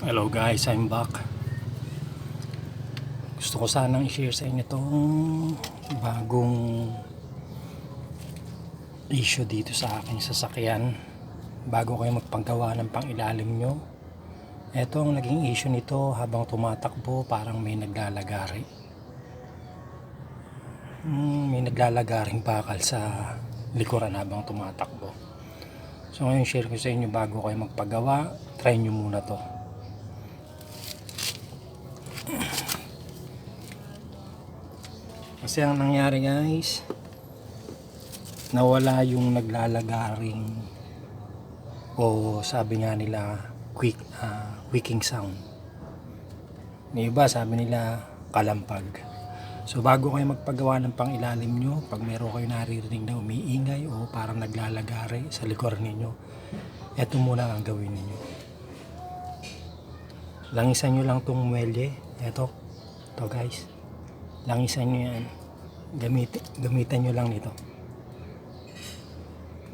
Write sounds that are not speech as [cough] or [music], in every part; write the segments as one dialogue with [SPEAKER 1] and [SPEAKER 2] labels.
[SPEAKER 1] Hello guys, I'm back. Gusto ko sanang i-share sa inyo itong bagong issue dito sa aking sasakyan bago kayo magpagawa ng pangilalim nyo. Ito ang naging issue nito habang tumatakbo parang may naglalagari. Hmm, may naglalagaring bakal sa likuran habang tumatakbo. So ngayon share ko sa inyo bago kayo magpagawa, try nyo muna to. Kasi ang nangyari guys, nawala yung naglalagaring o sabi nga nila quick ah, quicking sound. May iba sabi nila kalampag. So bago kayo magpagawa ng pangilalim nyo, pag meron kayo naririnig na umiingay o parang naglalagari sa likod ninyo, eto muna ang gawin ninyo. Langisan nyo lang tong muwelye. Eto. To guys. Langisan nyo yan. Gamit, gamitan nyo lang nito.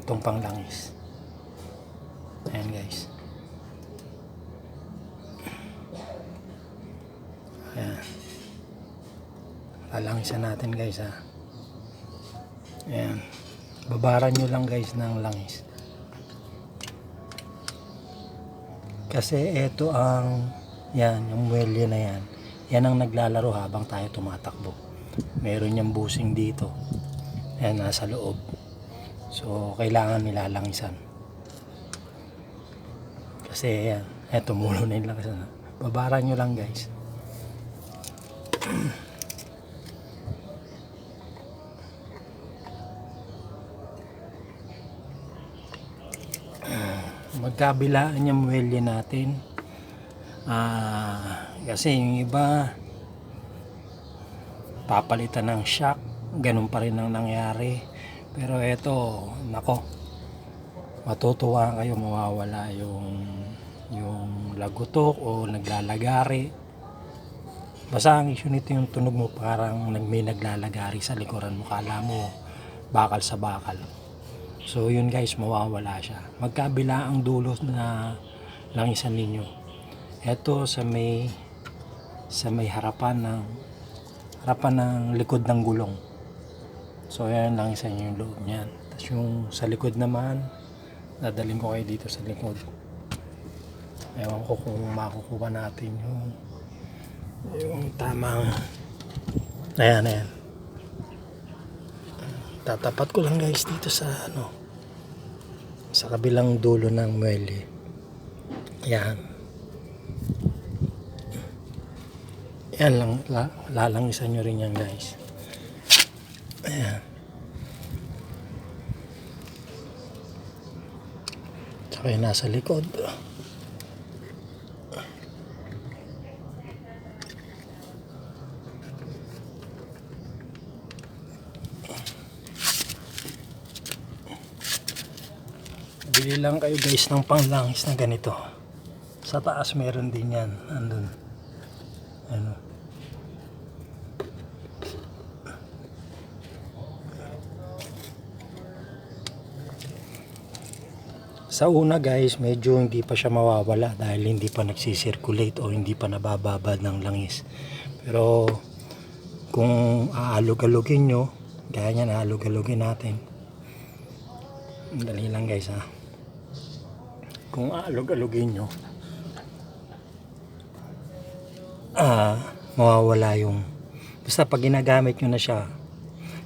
[SPEAKER 1] Itong panglangis. Ayan guys. Ayan. Lalangisan natin guys ha. Ayan. Babaran nyo lang guys ng langis. Kasi ito ang yan, yung muwelye na yan. Yan ang naglalaro habang tayo tumatakbo. Meron niyang busing dito. Ayan, nasa loob. So, kailangan nilalangisan. Kasi yan, eto mulo na yung langisan. Babaran nyo lang guys. [clears throat] magkabilaan yung muwelye natin. Ah, kasi yung iba papalitan ng shock, ganun pa rin ang nangyari. Pero eto, nako, matutuwa kayo mawawala yung yung lagutok o naglalagari. Basta ang issue nito yung tunog mo parang may naglalagari sa likuran mo. Kala mo bakal sa bakal. So yun guys, mawawala siya. Magkabila ang dulo na langisan ninyo. Ito sa may sa may harapan ng harapan ng likod ng gulong. So yan langisan nyo yung loob niyan. Tapos yung sa likod naman, dadalhin ko kayo dito sa likod. Ewan ko kung makukuha natin yung yung tamang ayan ayan tatapat ko lang guys dito sa ano sa kabilang dulo ng muwelye yan yan lang la, lalangisan nyo rin yan guys ayan tsaka yung nasa likod Bili lang kayo guys ng panglangis na ganito. Sa taas meron din yan. Andun. Ano. Sa una guys, medyo hindi pa siya mawawala dahil hindi pa nagsisirculate o hindi pa nabababad ng langis. Pero kung aalog-alogin nyo, gaya niyan aalog-alogin natin. Dali lang guys ha. Kung aalog-alogin nyo, ah, mawawala yung, basta pag ginagamit nyo na siya,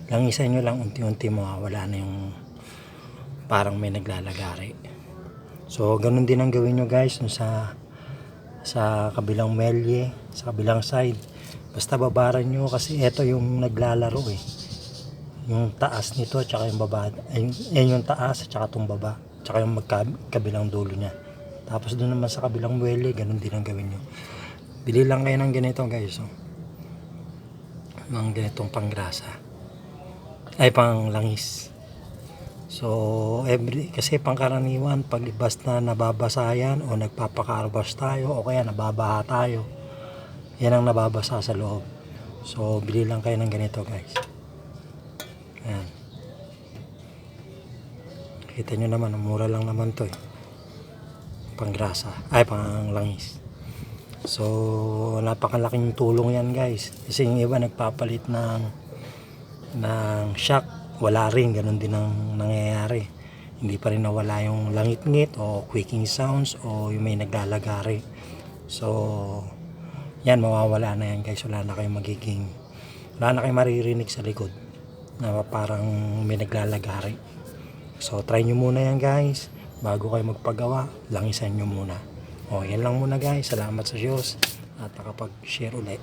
[SPEAKER 1] langisan nyo lang unti-unti mawawala na yung parang may naglalagari. So, ganun din ang gawin nyo guys dun sa sa kabilang melye, sa kabilang side. Basta babaran nyo kasi ito yung naglalaro eh. Yung taas nito at saka yung baba ay, yan yung taas at saka itong baba at saka yung magkabilang dulo niya. Tapos doon naman sa kabilang muwele ganun din ang gawin nyo. Bili lang kayo ng ganito guys oh. ng ganitong panggrasa ay pang langis so every kasi pangkaraniwan pag libas na nababasa yan o nagpapakarbas tayo o kaya nababaha tayo yan ang nababasa sa loob so bili lang kayo ng ganito guys Ayan. Kita nyo naman, mura lang naman to eh. Panggrasa. Ay, pang langis. So, napakalaking tulong yan guys. Kasi yung iba nagpapalit ng, ng shock. Wala rin, ganun din ang nangyayari. Hindi pa rin nawala yung langit-ngit o quaking sounds o yung may naglalagari. So, yan, mawawala na yan guys. Wala na kayong magiging, wala na kayong maririnig sa likod na parang may naglalagari. So, try nyo muna yan guys. Bago kayo magpagawa, langisan nyo muna. O, yan lang muna guys. Salamat sa Diyos at nakapag-share ulit.